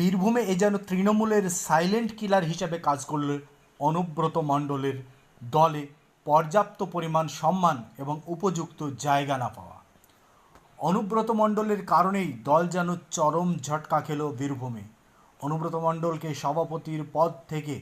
বীরভূমে এ যেন তৃণমূলের সাইলেন্ট কিলার হিসেবে কাজ করল অনুব্রত মণ্ডলের দলে পর্যাপ্ত পরিমাণ সম্মান এবং উপযুক্ত জায়গা না পাওয়া। অনুব্রত মণ্ডলের কারণেই দল যেন চরম ঝটকা খেল বীরভূমে। অনুব্রত মণ্ডলকে সভাপতির পদ থেকে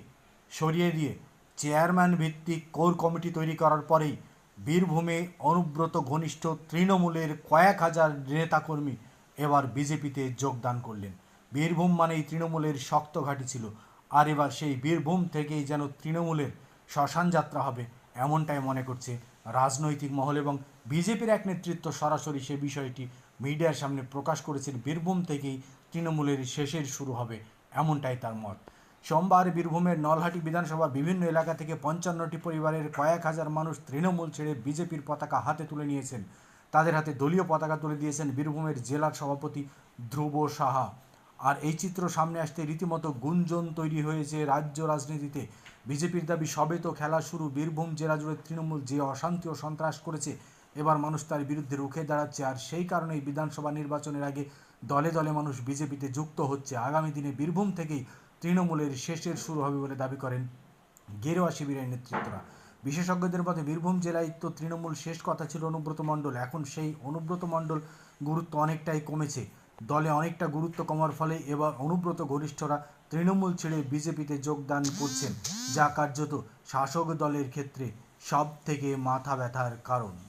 সরিয়ে দিয়ে চেয়ারম্যান ভিত্তিক কোর কমিটি তৈরি করার পরেই বীরভূমে অনুব্রত ঘনিষ্ঠ তৃণমূলের কয়েক হাজার নেতাকর্মী এবার বিজেপিতে যোগদান করলেন। বীরভূম মানেই তৃণমূলের শক্ত ঘাঁটি ছিল। আর এবার সেই বীরভূম থেকেই যেন তৃণমূলের শ্মশান যাত্রা হবে, এমনটাই মনে করছে রাজনৈতিক মহল এবং বিজেপির এক নেতৃত্ব সরাসরি সে বিষয়টি মিডিয়ার সামনে প্রকাশ করেছেন। বীরভূম থেকেই তৃণমূলের শেষের শুরু হবে, এমনটাই তার মত। সোমবার বীরভূমের নলহাটি বিধানসভা বিভিন্ন এলাকা থেকে পঞ্চান্নটি পরিবারের কয়েক হাজার মানুষ তৃণমূল ছেড়ে বিজেপির পতাকা হাতে তুলে নিয়েছেন। তাদের হাতে দলীয় পতাকা তুলে দিয়েছেন বীরভূমের জেলার সভাপতি ধ্রুব সাহা। আর এই চিত্র সামনে আসতে রীতিমতো গুঞ্জন তৈরি হয়েছে রাজ্য রাজনীতিতে। বিজেপির দাবি, সবে তো খেলা শুরু। বীরভূম জেলা জুড়ে তৃণমূল যে অশান্তি ও সন্ত্রাস করেছে, এবার মানুষ তার বিরুদ্ধে রুখে দাঁড়াচ্ছে। আর সেই কারণেই বিধানসভা নির্বাচনের আগে দলে দলে মানুষ বিজেপিতে যুক্ত হচ্ছে। আগামী দিনে বীরভূম থেকেই তৃণমূলের শেষের শুরু হবে বলে দাবি করেন গেরুয়া শিবিরের নেতৃত্বরা। বিশেষজ্ঞদের মতে, বীরভূম জেলায় তো তৃণমূল শেষ কথা ছিল অনুব্রত মণ্ডল। এখন সেই অনুব্রত মণ্ডল গুরুত্ব অনেকটাই কমেছে। দলে অনেকটা গুরুত্ব কমার ফলে এবার অনুব্রত ঘনিষ্ঠরা তৃণমূল ছেড়ে বিজেপিতে যোগদান করছেন, যা কার্যত শাসক দলের ক্ষেত্রে সব থেকে মাথা ব্যথার কারণ।